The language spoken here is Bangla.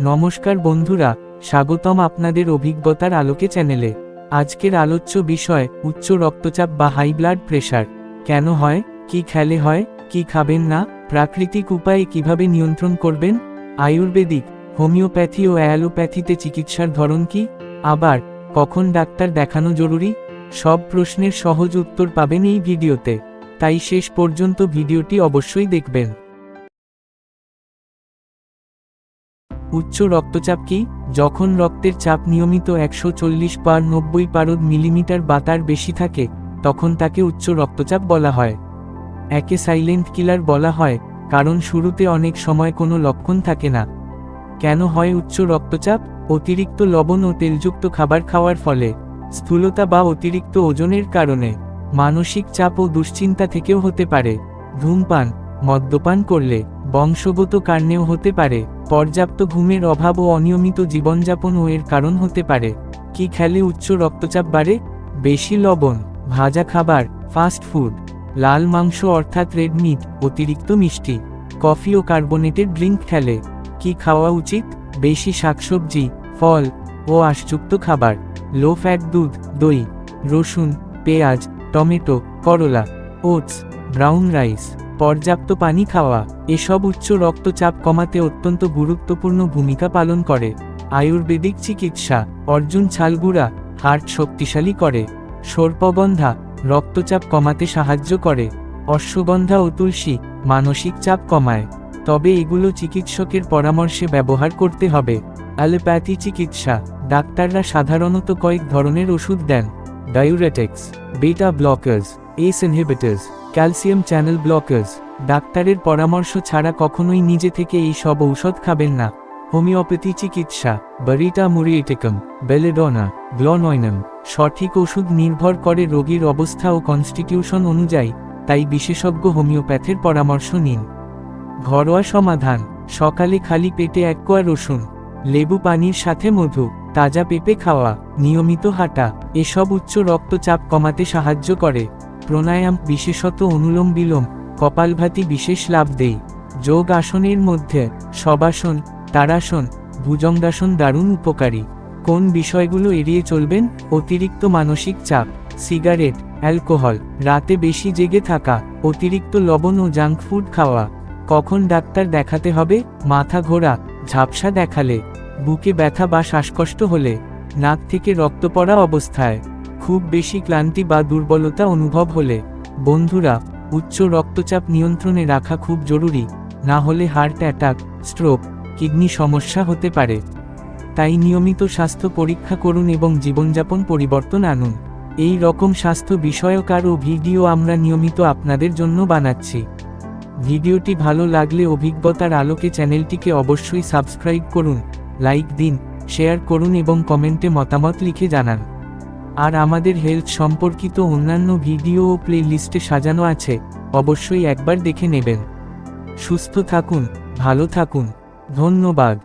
নমস্কার বন্ধুরা, স্বাগতম আপনাদের অভিজ্ঞতার আলোকে চ্যানেলে। আজকের আলোচ্য বিষয়, উচ্চ রক্তচাপ বা হাই ব্লাড প্রেশার। কেন হয়, কি খেলে হয়, কি খাবেন না, প্রাকৃতিক উপায়ে কীভাবে নিয়ন্ত্রণ করবেন, আয়ুর্বেদিক, হোমিওপ্যাথি ও অ্যালোপ্যাথিতে চিকিৎসার ধরন কি, আবার, কখন ডাক্তার দেখানো জরুরি, সব প্রশ্নের সহজ উত্তর পাবেন এই ভিডিওতে। তাই শেষ পর্যন্ত ভিডিওটি অবশ্যই দেখবেন। উচ্চ রক্তচাপ কি? যখন রক্তের চাপ নিয়মিত একশো চল্লিশ পার নব্বই পারদ মিলিমিটার বা তার বেশি থাকে, তখন তাকে উচ্চ রক্তচাপ বলা হয়। একে সাইলেন্ট কিলার বলা হয়, কারণ শুরুতে অনেক সময় কোনো লক্ষণ থাকে না। কেন হয় উচ্চ রক্তচাপ? অতিরিক্ত লবণ ও তেলযুক্ত খাবার খাওয়ার ফলে, স্থূলতা বা অতিরিক্ত ওজনের কারণে, মানসিক চাপ ও দুশ্চিন্তা থেকেও হতে পারে। ধূমপান, মদ্যপান করলে বংশগত কারণেও হতে পারে, পর্যাপ্ত ঘুমের অভাব ও অনিয়মিত জীবনযাপনও এর কারণ হতে পারে। কি খেলে উচ্চ রক্তচাপ বাড়ে? বেশি লবণ, ভাজা খাবার, ফাস্ট ফুড, লাল মাংস অর্থাৎ রেড মিট, অতিরিক্ত মিষ্টি, কফি ও কার্বনেটেড ড্রিঙ্ক খেলে। কি খাওয়া উচিত? বেশি শাকসবজি, ফল ও আশযুক্ত খাবার, লো ফ্যাট দুধ, দই, রসুন, পেঁয়াজ, টমেটো, করলা, ওটস, ব্রাউন রাইস। পর্যাপ্ত পানি খাওয়া, এসব উচ্চ রক্তচাপ কমাতে অত্যন্ত গুরুত্বপূর্ণ ভূমিকা পালন করে। আয়ুর্বেদিক চিকিৎসা, অর্জুন ছালগুড়া, হার্ট শক্তিশালী করে। সর্পগন্ধা, রক্তচাপ কমাতে সাহায্য করে। অশ্বগন্ধা ও তুলসী, মানসিক চাপ কমায়। তবে এগুলো চিকিৎসকের পরামর্শে ব্যবহার করতে হবে। অ্যালোপ্যাথি চিকিৎসা, ডাক্তাররা সাধারণত কয়েক ধরনের ওষুধ দেন। Diuretics, beta blockers, ACE inhibitors calcium channel blockers, ডাক্তারের পরামর্শ ছাড়া কখনোই নিজে থেকে এই সব ঔষধ খাবেন না। হোমিওপ্যাথি চিকিৎসা, বারিটা মুরিয়েটিকম, বেলেডোনা গ্লনয়নম সঠিক ওষুধ নির্ভর করে রোগীর অবস্থা ও কনস্টিটিউশন অনুযায়ী, তাই বিশেষজ্ঞ হোমিওপ্যাথের পরামর্শ নিন। ঘরোয়া সমাধান, সকালে খালি পেটে এক কোয়া রসুন, লেবু পানির সাথে মধু, তাজা পেঁপে খাওয়া, নিয়মিত হাঁটা, এসব উচ্চ রক্তচাপ কমাতে সাহায্য করে। প্রাণায়াম, বিশেষত অনুলোম বিলোম, কপালভাতি বিশেষ লাভ দেয় যোগ আসনের মধ্যে শবাসন তারাসন, ভুজঙ্গাসন দারুণ উপকারী। কোন বিষয়গুলো এড়িয়ে চলবেন? অতিরিক্ত মানসিক চাপ, সিগারেট, অ্যালকোহল, রাতে বেশি জেগে থাকা, অতিরিক্ত লবণ ও জাঙ্ক ফুড খাওয়া। কখন ডাক্তার দেখাতে হবে? মাথা ঘোরা, ঝাপসা দেখালে। বুকে ব্যথা বা শ্বাসকষ্ট হলে, নাক থেকে রক্ত পড়া অবস্থায়। খুব বেশি ক্লান্তি বা দুর্বলতা অনুভব হলে, বন্ধুরা, উচ্চ রক্তচাপ নিয়ন্ত্রণে রাখা খুব জরুরি, না হলে হার্ট অ্যাটাক, স্ট্রোক, কিডনি সমস্যা হতে পারে। তাই নিয়মিত স্বাস্থ্য পরীক্ষা করুন এবং জীবনযাপন পরিবর্তন আনুন। এই রকম স্বাস্থ্য বিষয়ক আরও ভিডিও আমরা নিয়মিত আপনাদের জন্য বানাচ্ছি। ভিডিওটি ভালো লাগলে অভিজ্ঞতার আলোকে চ্যানেলটিকে অবশ্যই সাবস্ক্রাইব করুন, লাইক দিন, শেয়ার করুন এবং কমেন্টে মতামত লিখে জানান। আর আমাদের হেলথ সম্পর্কিত অন্যান্য ভিডিও ও প্লে লিস্টে সাজানো আছে, অবশ্যই একবার দেখে নেবেন। সুস্থ থাকুন, ভালো থাকুন। ধন্যবাদ।